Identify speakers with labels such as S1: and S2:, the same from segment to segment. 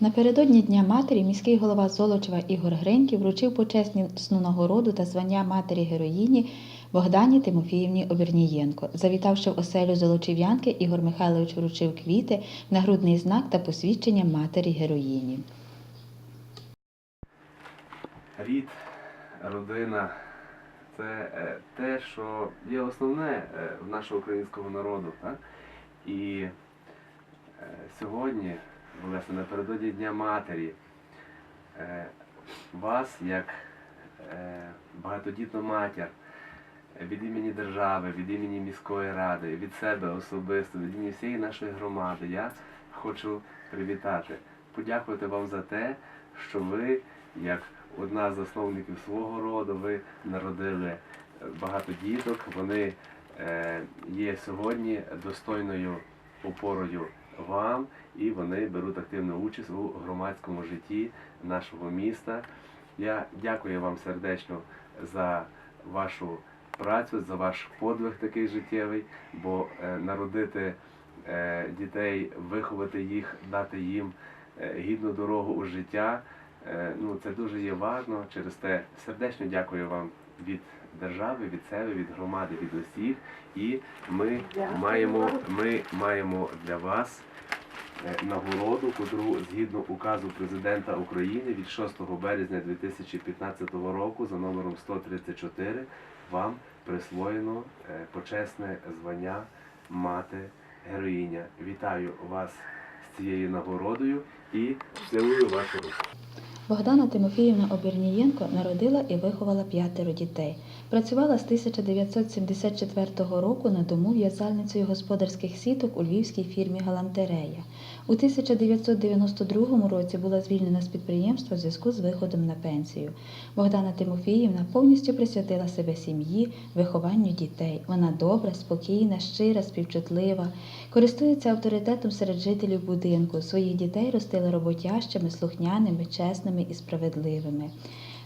S1: Напередодні Дня матері міський голова Золочева Ігор Гриньків вручив почесну нагороду та звання матері героїні Богдані Тимофіївні Обернієнко. Завітавши в оселю Золочів'янки, Ігор Михайлович вручив квіти, нагрудний знак та посвідчення матері героїні.
S2: Рід, родина це е, те, що є основне е, в нашого українського народу. Так? І е, сьогодні, власне, напередодні Дня Матері, е, вас, як е, багатодітну матір, від імені держави, від імені міської ради, від себе особисто, від імені всієї нашої громади, я хочу привітати, подякувати вам за те, що ви, як одна з засновників свого роду, ви народили багато діток. Вони е, є сьогодні достойною опорою вам, і вони беруть активну участь у громадському житті нашого міста. Я дякую вам сердечно за вашу працю, за ваш подвиг такий життєвий, бо е, народити е, дітей, виховати їх, дати їм е, гідну дорогу у життя. Е, Ну, це дуже є важно. Через те сердечно дякую вам від держави, від себе, від громади, від усіх. І ми маємо, ми маємо для вас е, нагороду, котру згідно указу президента України від 6 березня 2015 року за номером 134 вам присвоєно е, почесне звання мати героїня. Вітаю вас з цією нагородою і цілую вашу руку.
S1: Богдана Тимофіївна Обернієнко народила і виховала п'ятеро дітей. Працювала з 1974 року на дому в'язальницею господарських сіток у львівській фірмі Галантерея. У 1992 році була звільнена з підприємства в зв'язку з виходом на пенсію. Богдана Тимофіївна повністю присвятила себе сім'ї, вихованню дітей. Вона добра, спокійна, щира, співчутлива, користується авторитетом серед жителів будинку. Своїх дітей ростила роботящими, слухняними, чесними і справедливими.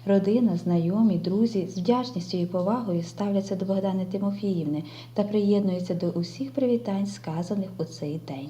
S1: Родина, знайомі, друзі з вдячністю і повагою ставляться до Богдани Тимофіївни та приєднуються до усіх привітань, сказаних у цей день.